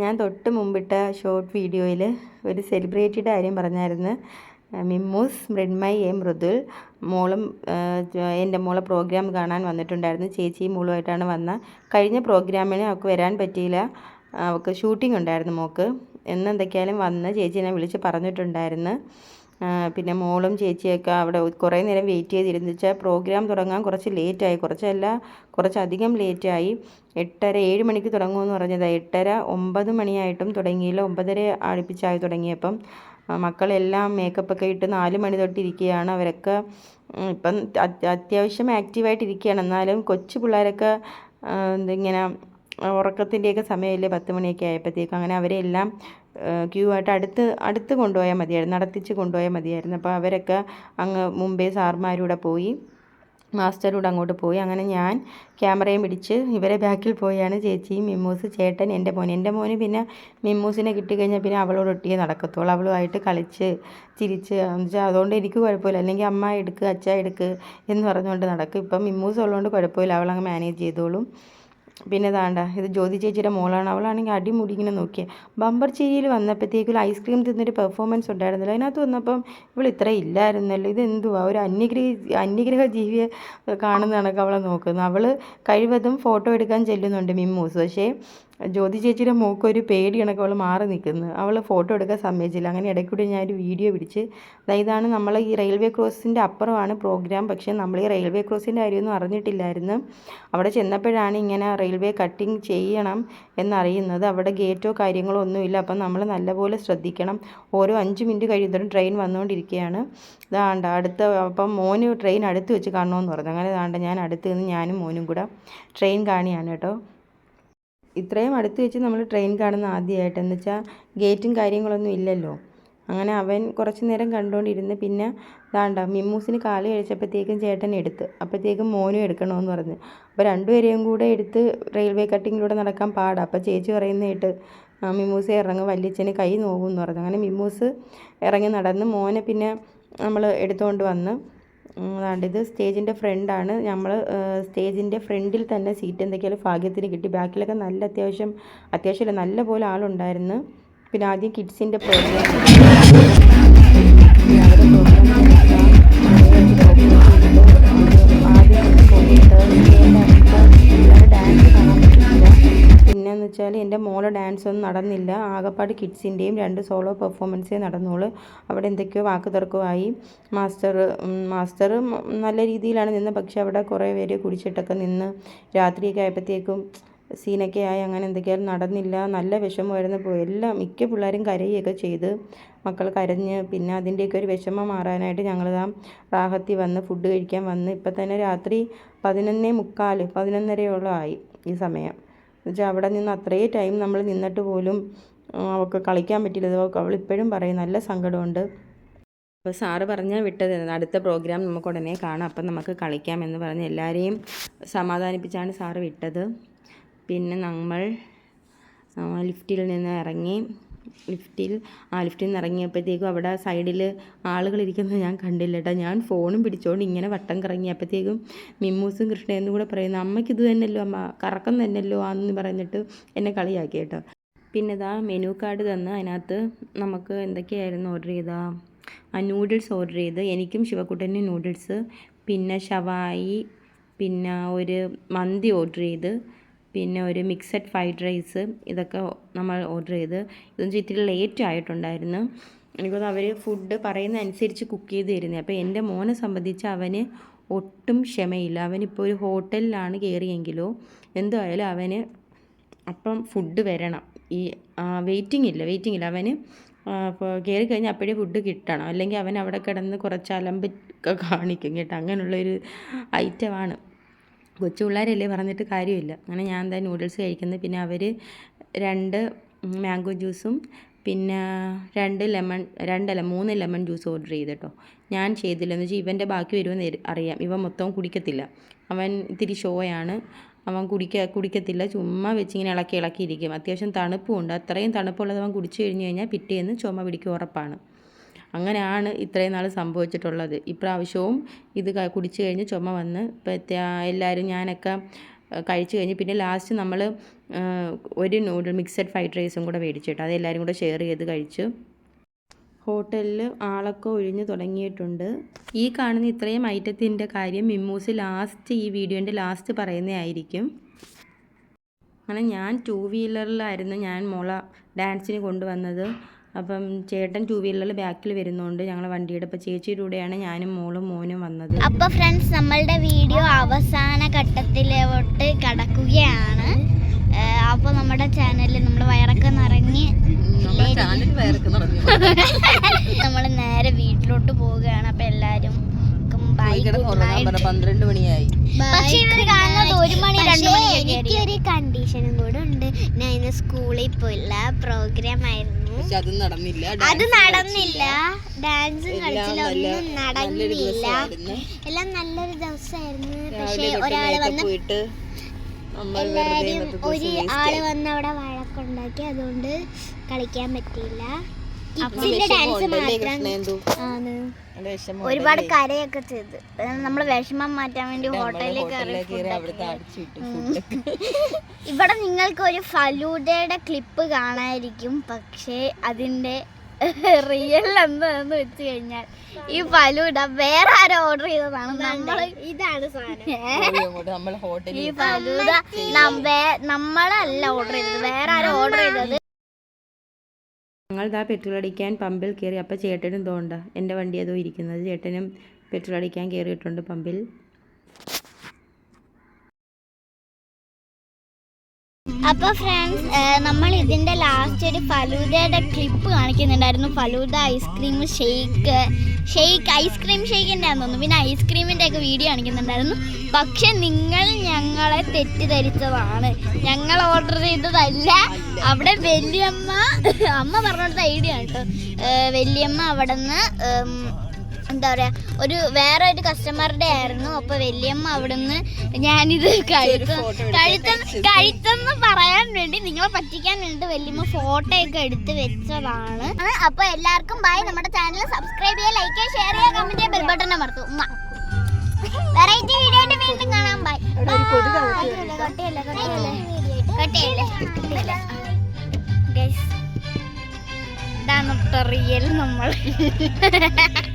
ഞാൻ തൊട്ട് മുമ്പിട്ട ഷോർട്ട് വീഡിയോയിൽ ഒരു സെലിബ്രിറ്റിയുടെ കാര്യം പറഞ്ഞായിരുന്നു. മിമ്മൂസ് മൃണ്മയ് എ മൃദുൽ. മോളും എന്റെ മോളെ പ്രോഗ്രാം കാണാൻ വന്നിട്ടുണ്ടായിരുന്നു. ചേച്ചിയും മോളുമായിട്ടാണ് വന്ന. കഴിഞ്ഞ പ്രോഗ്രാമിന് അവൾക്ക് വരാൻ പറ്റിയില്ല. അവൾക്ക് ഷൂട്ടിംഗ് ഉണ്ടായിരുന്നു മോൾക്ക്. എന്നെന്തൊക്കെയായാലും വന്ന് എന്നെ വിളിച്ച് പറഞ്ഞിട്ടുണ്ടായിരുന്നു. പിന്നെ മോളും ചേച്ചിയൊക്കെ അവിടെ കുറേ നേരം വെയിറ്റ് ചെയ്തിരുന്നു. വെച്ചാൽ പ്രോഗ്രാം തുടങ്ങാൻ കുറച്ച് ലേറ്റായി കുറച്ചല്ല കുറച്ചധികം ലേറ്റായി എട്ടര ഏഴ് മണിക്ക് തുടങ്ങുമെന്ന് പറഞ്ഞത്. എട്ടര ഒമ്പത് മണിയായിട്ടും തുടങ്ങിയില്ല. ഒമ്പതര അടുപ്പിച്ചായി തുടങ്ങിയപ്പം മക്കളെല്ലാം മേക്കപ്പൊക്കെ ഇട്ട് നാല് മണി തൊട്ടിരിക്കുകയാണ് അവരൊക്കെ ഇപ്പം അത്യാവശ്യം ആക്റ്റീവായിട്ടിരിക്കുകയാണ് എന്നാലും കൊച്ചു പിള്ളേരൊക്കെ ഇങ്ങനെ ഉറക്കത്തിന്റെയൊക്കെ സമയമല്ലേ പത്ത് മണിയൊക്കെ ആയപ്പോഴത്തേക്കും. അങ്ങനെ അവരെല്ലാം ക്യൂ ആയിട്ട് അടുത്ത് അടുത്ത് കൊണ്ടുപോയാൽ മതിയായിരുന്നു നടത്തിച്ച് കൊണ്ടുപോയാൽ മതിയായിരുന്നു. അപ്പോൾ അവരൊക്കെ അങ്ങ് മുമ്പേ സാർമാരൂടെ പോയി മാസ്റ്ററൂടെ അങ്ങോട്ട് പോയി. അങ്ങനെ ഞാൻ ക്യാമറയും പിടിച്ച് ഇവരെ ബാക്കിൽ പോയാണ്. ചേച്ചിയും മിമ്മൂസ് ചേട്ടൻ എന്റെ മോൻ എന്റെ മോന് പിന്നെ മിമ്മൂസിനെ കിട്ടിക്കഴിഞ്ഞാൽ പിന്നെ അവളോട് ഒട്ടിയേ നടക്കത്തുള്ളൂ. അവളുമായിട്ട് കളിച്ച് ചിരിച്ച് എന്നുവെച്ചാൽ അതുകൊണ്ട് എനിക്ക് കുഴപ്പമില്ല. അല്ലെങ്കിൽ അമ്മ എടുക്ക് അച്ഛ എടുക്ക് എന്ന് പറഞ്ഞുകൊണ്ട് നടക്കും. ഇപ്പം മിമ്മൂസ് ഉള്ളതുകൊണ്ട് കുഴപ്പമില്ല. അവളങ്ങ് മാനേജ് ചെയ്തോളും. പിന്നെ താണ്ട ഇത് ജ്യോതി ചേച്ചിയുടെ മോളാണ്. അവളാണെങ്കിൽ അടിമുടി ഇങ്ങനെ നോക്കിയത് ബമ്പർ ചേരിയിൽ വന്നപ്പോഴത്തേക്കും ഐസ്ക്രീം തിന്നൊരു പെർഫോമൻസ് ഉണ്ടായിരുന്നില്ല. അതിനകത്ത് വന്നപ്പം ഇവൾ ഇത്ര ഇല്ലായിരുന്നല്ലോ. ഇത് എന്തുവാ ഒരു അന്യഗ്രഹ അന്യഗ്രഹ ജീവിയെ കാണുന്ന കണക്ക് അവളെ നോക്കുന്നത് അവൾ കഴിവതും ഫോട്ടോ എടുക്കാൻ ചെല്ലുന്നുണ്ട് മിമ്മൂസ്. പക്ഷേ ജ്യോതി ചേച്ചിയുടെ മൂക്കൊരു പേടി കണക്ക് അവൾ മാറി നിൽക്കുന്നു അവൾ ഫോട്ടോ എടുക്കാൻ സമ്മതിച്ചില്ല. അങ്ങനെ ഇടയ്ക്കൂടി ഞാനൊരു വീഡിയോ പിടിച്ച് ഇതാണ് നമ്മൾ ഈ റെയിൽവേ ക്രോസിന്റെ അപ്പുറമാണ് പ്രോഗ്രാം പക്ഷേ നമ്മൾ ഈ റെയിൽവേ ക്രോസിന്റെ കാര്യമൊന്നും അറിഞ്ഞിട്ടില്ലായിരുന്നു. അവിടെ ചെന്നപ്പോഴാണ് ഇങ്ങനെ റെയിൽവേ കട്ടിങ് ചെയ്യണം എന്നറിയുന്നത്. അവിടെ ഗേറ്റോ കാര്യങ്ങളോ ഒന്നുമില്ല. അപ്പം നമ്മൾ നല്ലപോലെ ശ്രദ്ധിക്കണം. ഓരോ അഞ്ച് മിനിറ്റ് കഴിയുന്നതും ട്രെയിൻ വന്നുകൊണ്ടിരിക്കുകയാണ്. ഇതാണ്ട അടുത്ത അപ്പം മോന് ട്രെയിൻ അടുത്ത് വെച്ച് കാണണമെന്ന് പറഞ്ഞു. അങ്ങനെ ഇതാണ്ട് ഞാൻ അടുത്ത് നിന്ന് ഞാനും മോനും കൂടെ ട്രെയിൻ കാണിയാണ് കേട്ടോ. ഇത്രയും അടുത്ത് വെച്ച് നമ്മൾ ട്രെയിൻ കാണുന്ന ആദ്യമായിട്ട് എന്ന് വെച്ചാൽ ഗേറ്റും കാര്യങ്ങളൊന്നും ഇല്ലല്ലോ. അങ്ങനെ അവൻ കുറച്ച് നേരം കണ്ടുകൊണ്ടിരുന്ന് പിന്നെ ദാണ്ട മിമ്മൂസിന് കാൽ കഴിച്ചപ്പോഴത്തേക്കും ചേട്ടൻ എടുത്ത്. അപ്പോഴത്തേക്കും മോനും എടുക്കണമെന്ന് പറഞ്ഞ്. അപ്പോൾ രണ്ടുപേരെയും കൂടെ എടുത്ത് റെയിൽവേ കട്ടിങ്ങിലൂടെ നടക്കാൻ പാടാം. അപ്പോൾ ചേച്ചി പറയുന്ന കേട്ട് മിമ്മൂസ് ഇറങ്ങും വല്യച്ഛന് കൈ നോവും എന്ന് പറഞ്ഞു. അങ്ങനെ മിമ്മൂസ് ഇറങ്ങി നടന്ന് മോനെ പിന്നെ നമ്മൾ എടുത്തുകൊണ്ട് വന്ന് അതാണ്ട് ഇത് സ്റ്റേജിന്റെ ഫ്രണ്ടാണ് നമ്മൾ സ്റ്റേജിന്റെ ഫ്രണ്ടിൽ തന്നെ സീറ്റ് എന്തൊക്കെയാലും ഭാഗ്യത്തിന് കിട്ടി. ബാക്കിലൊക്കെ നല്ല അത്യാവശ്യം അത്യാവശ്യമില്ല നല്ല പോലെ ആളുണ്ടായിരുന്നു. പിന്നെ ആദ്യം കിഡ്സിന്റെ പ്രോഗ്രാം വെച്ചാൽ എന്റെ മോളെ ഡാൻസ് ഒന്നും നടന്നില്ല. ആകപ്പാട് കിഡ്സിന്റെയും രണ്ട് സോളോ പെർഫോമൻസേ നടന്നുള്ളൂ. അവിടെ എന്തൊക്കെയോ വാക്ക് തർക്കമായി. മാസ്റ്റർ മാസ്റ്റർ നല്ല രീതിയിലാണ് നിന്ന്. പക്ഷേ അവിടെ കുറേ പേര് കുടിച്ചിട്ടൊക്കെ നിന്ന് രാത്രിയൊക്കെ ആയപ്പോഴത്തേക്കും സീനൊക്കെ ആയി. അങ്ങനെ എന്തൊക്കെയാലും നടന്നില്ല. നല്ല വിഷമമായിരുന്നു പോയി എല്ലാം മിക്ക പിള്ളേരും കരയുകയൊക്കെ ചെയ്ത്. മക്കൾ കരഞ്ഞ് പിന്നെ അതിന്റെയൊക്കെ ഒരു വിഷമം മാറാനായിട്ട് ഞങ്ങൾ ആ റാഹത്തി വന്ന് ഫുഡ് കഴിക്കാൻ വന്ന് ഇപ്പം തന്നെ രാത്രി പതിനൊന്നേ മുക്കാൽ പതിനൊന്നരയോളം ആയി ഈ സമയം. എന്നുവെച്ചാൽ അവിടെ നിന്ന് അത്രയും ടൈം നമ്മൾ നിന്നിട്ട് പോലും അവൾക്ക് കളിക്കാൻ പറ്റില്ല. അവൾ ഇപ്പോഴും പറയും നല്ല സങ്കടമുണ്ട്. അപ്പോൾ സാറ് പറഞ്ഞാൽ വിട്ടത്. അടുത്ത പ്രോഗ്രാം നമുക്ക് ഉടനെ കാണാം. അപ്പം നമുക്ക് കളിക്കാം എന്ന് പറഞ്ഞ് എല്ലാവരെയും സമാധാനിപ്പിച്ചാണ് സാറ് വിട്ടത്. പിന്നെ നമ്മൾ ലിഫ്റ്റിൽ നിന്ന് ഇറങ്ങി ലിഫ്റ്റിൽ ആ ലിഫ്റ്റിൽ നിന്ന് ഇറങ്ങിയപ്പോഴത്തേക്കും അവിടെ സൈഡിൽ ആളുകൾ ഇരിക്കുന്നത് ഞാൻ കണ്ടില്ല കേട്ടോ. ഞാൻ ഫോണും പിടിച്ചുകൊണ്ട് ഇങ്ങനെ വട്ടം കറങ്ങിയപ്പോഴത്തേക്കും മിമ്മൂസും കൃഷ്ണയെന്നും കൂടെ പറയുന്നു അമ്മയ്ക്ക് ഇത് തന്നെയല്ലോ അമ്മ കറക്കം തന്നെയല്ലോ ആന്ന് പറഞ്ഞിട്ട് എന്നെ കളിയാക്കി കേട്ടോ. പിന്നെ ഇതാ മെനു കാർഡ് തന്ന് അതിനകത്ത് നമുക്ക് എന്തൊക്കെയായിരുന്നു ഓർഡർ ചെയ്താൽ ആ നൂഡിൽസ് ഓർഡർ ചെയ്ത് എനിക്കും ശിവക്കുട്ടനും നൂഡിൽസ് പിന്നെ ഷവായി പിന്നെ ഒരു മന്തി ഓർഡർ ചെയ്ത് പിന്നെ ഒരു മിക്സഡ് ഫ്രൈഡ് റൈസ് ഇതൊക്കെ നമ്മൾ ഓർഡർ ചെയ്ത്. ഇതൊന്നും ഇത്തിരി ലേറ്റ് ആയിട്ടുണ്ടായിരുന്നു. എനിക്കത് അവർ ഫുഡ് പറയുന്ന അനുസരിച്ച് കുക്ക് ചെയ്ത് തരുന്നത് അപ്പോൾ എന്റെ മോനെ സംബന്ധിച്ച് അവന് ഒട്ടും ക്ഷമയില്ല. അവനിപ്പോൾ ഒരു ഹോട്ടലിലാണ് കയറിയെങ്കിലോ എന്തായാലും അവന് അപ്പം ഫുഡ് വരണം. ഈ വെയിറ്റിംഗ് ഇല്ല വെയിറ്റിംഗ് ഇല്ല. അവന് കയറി കഴിഞ്ഞാൽ അപ്പോഴേ ഫുഡ് കിട്ടണം. അല്ലെങ്കിൽ അവൻ അവിടെ കിടന്ന് കുറച്ച് അലമ്പൊക്കെ കാണിക്കും കേട്ടോ. അങ്ങനെയുള്ളൊരു ഐറ്റമാണ് കൊച്ചു പിള്ളേരല്ലേ പറഞ്ഞിട്ട് കാര്യമില്ല. അങ്ങനെ ഞാൻ എന്താ നൂഡിൽസ് കഴിക്കുന്നത്? പിന്നെ അവർ രണ്ട് മാംഗോ ജ്യൂസും പിന്നെ രണ്ട് ലെമൺ രണ്ടല്ല മൂന്ന് ലെമൺ ജ്യൂസ് ഓർഡർ ചെയ്ത് കേട്ടോ ഞാൻ ചെയ്തില്ല എന്ന് വെച്ചാൽ ഇവന്റെ ബാക്കി വരുമെന്ന് അറിയാം. ഇവൻ മൊത്തം കുടിക്കത്തില്ല. അവൻ ഇത്തിരി ഷോയാണ് അവൻ കുടിക്ക കുടിക്കത്തില്ല. ചുമ്മാ വെച്ചിങ്ങനെ ഇളക്കി ഇളക്കിയിരിക്കും അത്യാവശ്യം തണുപ്പും അത്രയും തണുപ്പുള്ളത് അവൻ കുടിച്ചു കഴിഞ്ഞ് കഴിഞ്ഞാൽ പിറ്റേന്ന് ചുമ പിടിക്കും ഉറപ്പാണ്. അങ്ങനെയാണ് ഇത്രയും നാൾ സംഭവിച്ചിട്ടുള്ളത്. ഇപ്രാവശ്യവും ഇത് കുടിച്ചു കഴിഞ്ഞ് ചുമ വന്ന് ഇപ്പോഴത്തെ എല്ലാവരും ഞാനൊക്കെ കഴിച്ചു കഴിഞ്ഞ് പിന്നെ ലാസ്റ്റ് നമ്മൾ ഒരു നൂഡിൽ മിക്സഡ് ഫ്രൈഡ് റൈസും കൂടെ മേടിച്ചിട്ട് അത് എല്ലാവരും കൂടെ ഷെയർ ചെയ്ത് കഴിച്ചു. ഹോട്ടലിൽ ആളൊക്കെ ഒഴിഞ്ഞു തുടങ്ങിയിട്ടുണ്ട്. ഈ കാണുന്ന ഇത്രയും ഐറ്റത്തിന്റെ കാര്യം മിമ്മൂസ് ലാസ്റ്റ് ഈ വീഡിയോന്റെ ലാസ്റ്റ് പറയുന്നതായിരിക്കും അങ്ങനെ ഞാൻ ടൂ വീലറിലായിരുന്നു ഞാൻ മോള ഡാൻസിന് കൊണ്ടുവന്നത്. അപ്പം ചേട്ടൻ ടൂ വീലറിൽ ബാക്കിൽ വരുന്നതുകൊണ്ട് ഞങ്ങൾ വണ്ടിയുടെ ഇപ്പം ചേച്ചിയുടെ കൂടെയാണ് ഞാനും മോളും മോനും വന്നത്. അപ്പൊ ഫ്രണ്ട്സ് നമ്മളുടെ വീഡിയോ അവസാന ഘട്ടത്തിലോട്ട് കടക്കുകയാണ്. അപ്പോൾ നമ്മുടെ ചാനലിൽ നമ്മൾ വയറൊക്കെ നിറഞ്ഞ് നമ്മൾ നേരെ വീട്ടിലോട്ട് പോവുകയാണ്. അപ്പൊ എല്ലാരും ബൈ പന്ത്രണ്ട് മണിയായി. പക്ഷെ ഇവർ കാണുന്നത് ഒരു മണി രണ്ട് മണി എനിക്കൊരു കണ്ടീഷനും കൂടെ ഞാൻ ഇന്ന് സ്കൂളിൽ പോയില്ല പ്രോഗ്രാം ആയിരുന്നു. അത് നടന്നില്ല. അത് നടന്നില്ല. ഡാൻസും കളിച്ചില്ല. ഒന്നും നടന്നില്ല. എല്ലാം നല്ലൊരു ദിവസമായിരുന്നു. പക്ഷെ ഒരാൾ വന്ന് എല്ലാരും ഒരു ആൾ വന്ന് അവിടെ വഴക്കുണ്ടാക്കി. അതുകൊണ്ട് കളിക്കാൻ പറ്റിയില്ല. ഒരുപാട് കരയൊക്കെ ചെയ്ത്. നമ്മൾ വിഷമം മാറ്റാൻ വേണ്ടി ഹോട്ടലിൽ കയറി ഇവിടെ നിങ്ങൾക്ക് ഒരു ഫലൂഡയുടെ ക്ലിപ്പ് കാണാതിരിക്കും പക്ഷേ അതിന്റെ റിയൽ എന്താന്ന് വെച്ച് കഴിഞ്ഞാൽ ഈ ഫലൂഡ വേറെ ആരോ ഓർഡർ ചെയ്തതാണ്. നമ്മൾ ഇതാണ് നമ്മൾ ഹോട്ടലിൽ ഈ ഫലൂഡ നമ്മളല്ല ഓർഡർ ചെയ്തത്. വേറെ ആരോ ഓർഡർ ചെയ്തത്. ഞങ്ങൾ ഇതാ പെട്രോൾ അടിക്കാൻ പമ്പിൽ കയറി. അപ്പോൾ ചേട്ടനും തോണ്ട എന്റെ വണ്ടി അതോ ഇരിക്കുന്നത്? ചേട്ടനും പെട്രോൾ അടിക്കാൻ കയറിയിട്ടുണ്ട് പമ്പിൽ. അപ്പോൾ ഫ്രണ്ട്സ് നമ്മൾ ഇതിന്റെ ലാസ്റ്റ് ഒരു ഫലൂദയുടെ clip കാണിക്കുന്നുണ്ടായിരുന്നു. Falooda ice cream shake shake ice cream ഷെയ്ക്കിന്റെ ആണെന്ന് തോന്നുന്നു. പിന്നെ ഐസ്ക്രീമിന്റെ ഒക്കെ വീഡിയോ കാണിക്കുന്നുണ്ടായിരുന്നു. പക്ഷെ നിങ്ങൾ ഞങ്ങളെ തെറ്റിദ്ധരിച്ചതാണ്. ഞങ്ങൾ ഓർഡർ ചെയ്തതല്ല. അവിടെ വലിയമ്മ അമ്മ പറഞ്ഞ ഐഡിയ ആണ് കേട്ടോ. വലിയമ്മ അവിടെ നിന്ന് എന്താ പറയാ ഒരു വേറെ ഒരു കസ്റ്റമറുടെ ആയിരുന്നു. അപ്പൊ വല്യമ്മ അവിടുന്ന് ഞാനിത് കഴുത്തും കഴുത്തും കഴുത്തെന്ന് പറയാൻ വേണ്ടി നിങ്ങളെ പറ്റിക്കാൻ വേണ്ടി വല്യമ്മ ഫോട്ടോ ഒക്കെ എടുത്ത് വെച്ചതാണ്. അപ്പൊ എല്ലാവർക്കും ബൈ നമ്മുടെ ചാനൽ സബ്സ്ക്രൈബ് ചെയ്യുക ലൈക്ക് ചെയ്യുക ഷെയർ ചെയ്യുക കമന്റ് ചെയ്യുക ബെൽ ബട്ടൺ അമർത്തു. വെറൈറ്റി വീഡിയോ വീണ്ടും കാണാൻ ബൈ കട്ടിയല്ലേ കട്ടിയല്ലേ? കട്ടിയല്ലേ? ഇതാണ് റിയൽ നമ്മൾ